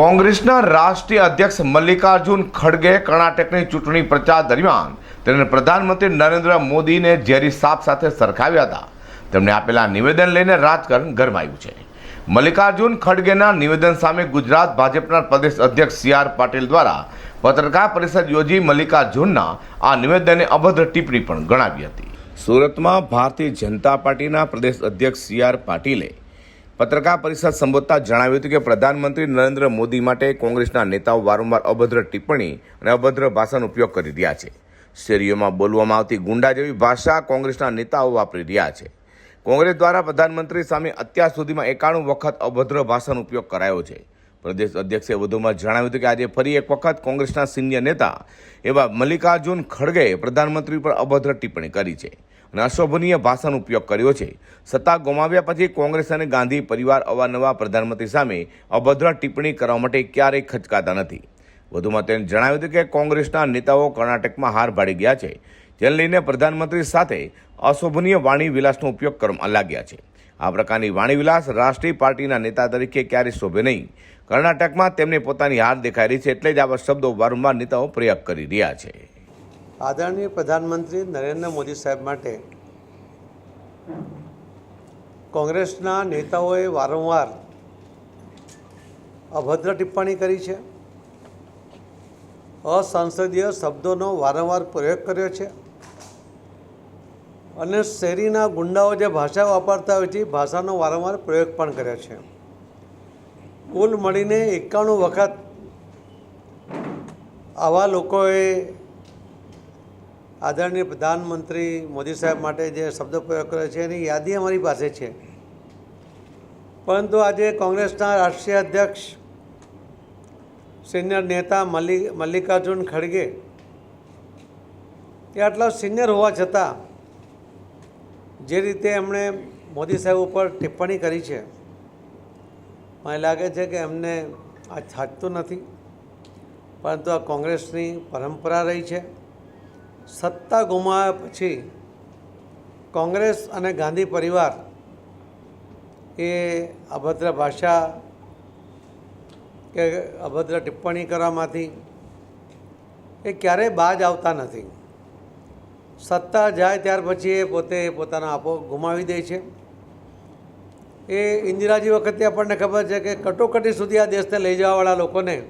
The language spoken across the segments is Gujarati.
કોંગ્રેસના રાષ્ટ્રીય અધ્યક્ષ મલ્લિકાર્જુન ખડગે કર્ણાટકની ચૂંટણી પ્રચાર દરમિયાન તેમણે પ્રધાનમંત્રી નરેન્દ્ર મોદીને ઝેરી સાપ સાથે સરખાવ્યા હતા. તેમણે આપેલા નિવેદન લઈને રાજકારણ ગરમાયું છે. મલ્લિકાર્જુન ખડગેના નિવેદન સામે ગુજરાત ભાજપના પ્રદેશ અધ્યક્ષ સી આર પાટીલ દ્વારા પત્રકાર પરિષદ યોજી મલ્લિકાર્જુનના આ નિવેદનને અભદ્ર ટિપ્પણી પણ ગણાવી હતી. સુરતમાં ભારતીય જનતા પાર્ટીના પ્રદેશ અધ્યક્ષ સી આર પાટીલે પત્રકાર પરિષદ સંબોધતા જણાવ્યું હતું કે પ્રધાનમંત્રી નરેન્દ્ર મોદી માટે કોંગ્રેસના નેતાઓ વારંવાર અભદ્ર ટિપ્પણી અને અભદ્ર ભાષાનો ઉપયોગ કરી રહ્યા છે. શેરીઓમાં બોલવામાં આવતી ગુંડા જેવી ભાષા કોંગ્રેસના નેતાઓ વાપરી રહ્યા છે. કોંગ્રેસ દ્વારા પ્રધાનમંત્રી સામે અત્યાર સુધીમાં એકાણું વખત અભદ્ર ભાષાનો ઉપયોગ કરાયો છે. પ્રદેશ અધ્યક્ષે વધુમાં જણાવ્યું હતું કે આજે ફરી એક વખત કોંગ્રેસના સિનિયર નેતા એવા મલ્લિકાર્જુન ખડગેએ પ્રધાનમંત્રી પર અભદ્ર ટિપ્પણી કરી છે. અને અશોભનીય ભાષાનો ઉપયોગ કર્યો છે. સત્તા ગુમાવ્યા પછી કોંગ્રેસ અને ગાંધી પરિવાર અવારનવાર પ્રધાનમંત્રી સામે અભદ્ર ટિપ્પણી કરવા માટે ક્યારેય ખચકાતા નથી. વધુમાં તેણે જણાવ્યું હતું કે કોંગ્રેસના નેતાઓ કર્ણાટકમાં હાર ભાડી ગયા છે. જેને લઈને પ્રધાનમંત્રી સાથે અશોભનીય વાણી વિલાસનો ઉપયોગ કરવામાં લાગ્યા છે. આ પ્રકારની વાણીવિલાસ રાષ્ટ્રીય પાર્ટીના નેતા તરીકે ક્યારેય શોભે નહીં. કર્ણાટકમાં તેમને પોતાની હાર દેખાઈ રહી છે એટલે જ આવા શબ્દો વારંવાર નેતાઓ પ્રયોગ કરી રહ્યા છે. આદરણીય પ્રધાનમંત્રી નરેન્દ્ર મોદી સાહેબ માટે કોંગ્રેસના નેતાઓએ વારંવાર અભદ્ર ટિપ્પણી કરી છે. અસંસદીય શબ્દોનો વારંવાર પ્રયોગ કર્યો છે. અને શેરીના ગુંડાઓ જે ભાષા વાપરતા હોય છે ભાષાનો વારંવાર પ્રયોગ પણ કર્યો છે. કુલ મળીને એકાણું વખત આવા લોકોએ આદરણીય પ્રધાનમંત્રી મોદી સાહેબ માટે જે શબ્દ પ્રયોગ કર્યો છે એની યાદી અમારી પાસે છે. પરંતુ આજે કોંગ્રેસના રાષ્ટ્રીય અધ્યક્ષ, સિનિયર નેતા મલ્લિક, મલ્લિકાર્જુન ખડગે એ આટલા સિનિયર હોવા છતાં જે રીતે એમણે મોદી સાહેબ ઉપર ટિપ્પણી કરી છે, મને લાગે છે કે એમને આ છાજતું નથી. પરંતુ આ કોંગ્રેસની પરંપરા રહી છે. સત્તા ગુમાવ્યા પછી કોંગ્રેસ અને ગાંધી પરિવાર એ અભદ્ર ભાષા કે અભદ્ર ટિપ્પણી કરવામાંથી એ ક્યારેય બાજ આવતા નથી. સત્તા જાય ત્યાર પછી એ પોતે પોતાનો આપો ગુમાવી દે છે. એ ઇન્દિરાજી વખતે આપણને ખબર છે કે કટોકટી સુધી આ દેશને લઈ જવાવાળા લોકોને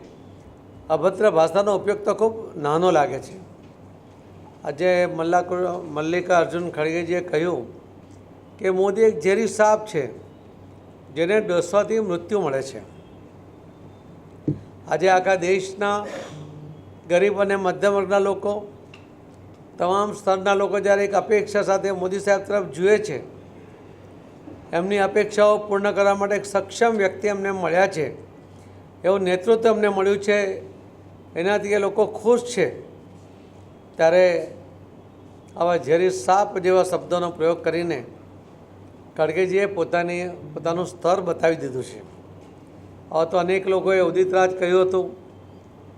અભદ્ર ભાષાનો ઉપયોગ તો ખૂબ નાનો લાગે છે. આજે મલ્લાક મલ્લિકા અર્જુન ખડગેજીએ કહ્યું કે મોદી એક ઝેરી સાપ છે, જેને ડસવાથી મૃત્યુ મળે છે. આજે આખા દેશના ગરીબ અને મધ્યમ વર્ગના લોકો, તમામ સ્તરના લોકો જ્યારે એક અપેક્ષા સાથે મોદી સાહેબ તરફ જુએ છે, એમની અપેક્ષાઓ પૂર્ણ કરવા માટે એક સક્ષમ વ્યક્તિ એમને મળ્યા છે. એવું નેતૃત્વ એમને મળ્યું છે, એનાથી એ લોકો ખુશ છે. ત્યારે આવા ઝેરી સાપ જેવા શબ્દોનો પ્રયોગ કરીને ખડગેજીએ પોતાની, પોતાનું સ્તર બતાવી દીધું છે. હવે તો અનેક લોકોએ ઉદિતરાજ કહ્યું હતું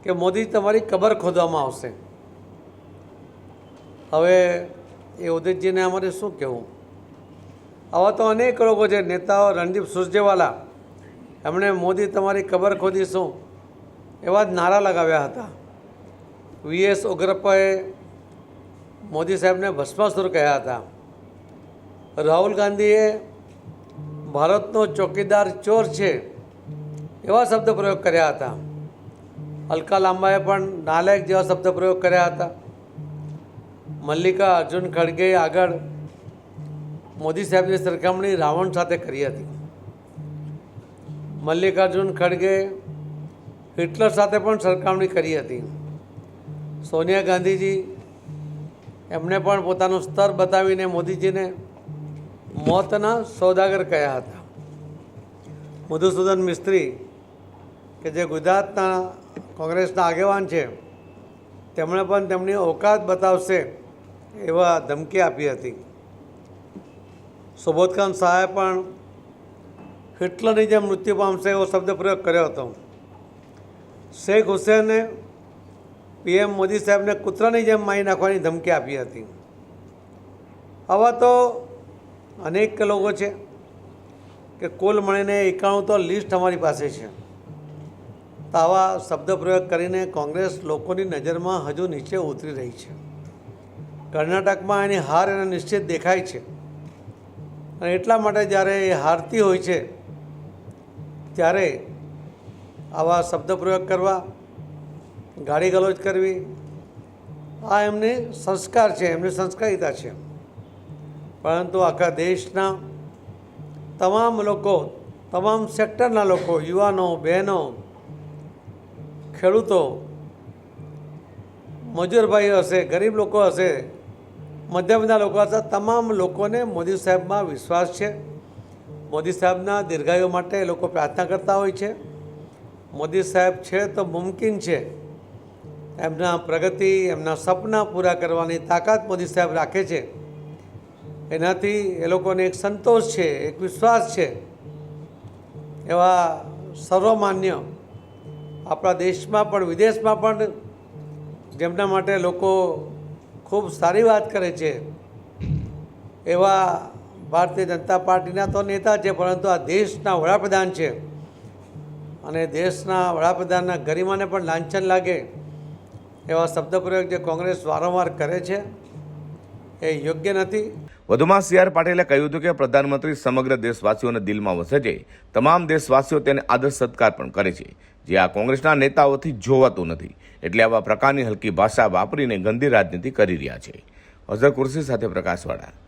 કે, મોદી, તમારી કબર ખોદવામાં આવશે. હવે એ ઉદિતજીને અમારે શું કહેવું? આવા તો અનેક લોકો છે, નેતાઓ, રણદીપ સુરજેવાલા, એમણે મોદી, તમારી કબર ખોદીશું. એવા જ નારા લગાવ્યા હતા. વીએસ ઉગ્રપ્પાએ મોદી સાહેબને ભસ્માસુર કહ્યા હતા. રાહુલ ગાંધીએ ભારતનો ચોકીદાર ચોર છે એવા શબ્દ પ્રયોગ કર્યા હતા. અલકા લાંબાએ પણ નાલાયક જેવા શબ્દ પ્રયોગ કર્યા હતા. મલ્લિકા અર્જુન ખડગે આગળ મોદી સાહેબની સરખામણી રાવણ સાથે કરી હતી. મલ્લિકાર્જુન ખડગે હિટલર સાથે પણ સરખામણી કરી હતી. સોનિયા ગાંધીજી એમણે પણ પોતાનું સ્તર બતાવીને મોદીજીને મોતના સોદાગર કહ્યા હતા. મધુસૂદન મિસ્ત્રી કે જે ગુજરાતના કોંગ્રેસના આગેવાન છે, તેમણે પણ તેમની ઓકાત બતાવશે એવા ધમકી આપી હતી. સુબોધકાંત શાહે પણ હિટલરની જેમ મૃત્યુ પામશે એવો શબ્દ પ્રયોગ કર્યો હતો. શેખ હુસેને પીએમ મોદી સાહેબને કૂતરાની જેમ મારી નાખવાની ધમકી આપી હતી. આવા તો અનેક લોકો છે કે કુલ મળીને એકાણું તો લિસ્ટ અમારી પાસે છે. તો આવા શબ્દ પ્રયોગ કરીને કોંગ્રેસ લોકોની નજરમાં હજુ નીચે ઉતરી રહી છે. કર્ણાટકમાં એની હાર એને નિશ્ચિત દેખાય છે. અને એટલા માટે જ્યારે એ હારતી હોય છે, ત્યારે આવા શબ્દ પ્રયોગ કરવા ગાડી ગલોચ કરવી. આ એમની સંસ્કાર છે, એમની સંસ્કારિતા છે. પરંતુ આખા દેશના તમામ લોકો, તમામ સેક્ટરના લોકો, યુવાનો, બહેનો, ખેડૂતો, મજૂરભાઈઓ હશે, ગરીબ લોકો હશે મધ્યમના લોકો હશે, તમામ લોકોને મોદી સાહેબમાં વિશ્વાસ છે. મોદી સાહેબના દીર્ઘાયુ માટે એ લોકો પ્રાર્થના કરતા હોય છે. મોદી સાહેબ છે તો મુમકિન છે. એમના પ્રગતિ, એમના સપના પૂરા કરવાની તાકાત મોદી સાહેબ રાખે છે. એનાથી એ લોકોને એક સંતોષ છે, એક વિશ્વાસ છે. એવા સર્વમાન્ય આપણા દેશમાં પણ, વિદેશમાં પણ જેમના માટે લોકો ખૂબ સારી વાત કરે છે. એવા ભારતીય જનતા પાર્ટીના તો નેતા છે, પરંતુ આ દેશના વડાપ્રધાન છે. અને દેશના વડાપ્રધાનના ગરિમાને પણ લાંછન લાગે. એવા શબ્દ પ્રયોગ જે કોંગ્રેસ વારંવાર કરે છે, એ યોગ્ય નથી. વધુમાં સી આર પાટીલે કહ્યું હતું કે પ્રધાનમંત્રી સમગ્ર દેશવાસીઓને દિલમાં વસે છે તમામ દેશવાસીઓ તેને આદર સત્કાર પણ કરે છે. જે આ કોંગ્રેસના નેતાઓથી જોવાતું નથી. એટલે આવા પ્રકારની હલકી ભાષા વાપરીને ગંદી રાજનીતિ કરી રહ્યા છે. અઝર કુર્સી સાથે પ્રકાશવાળા.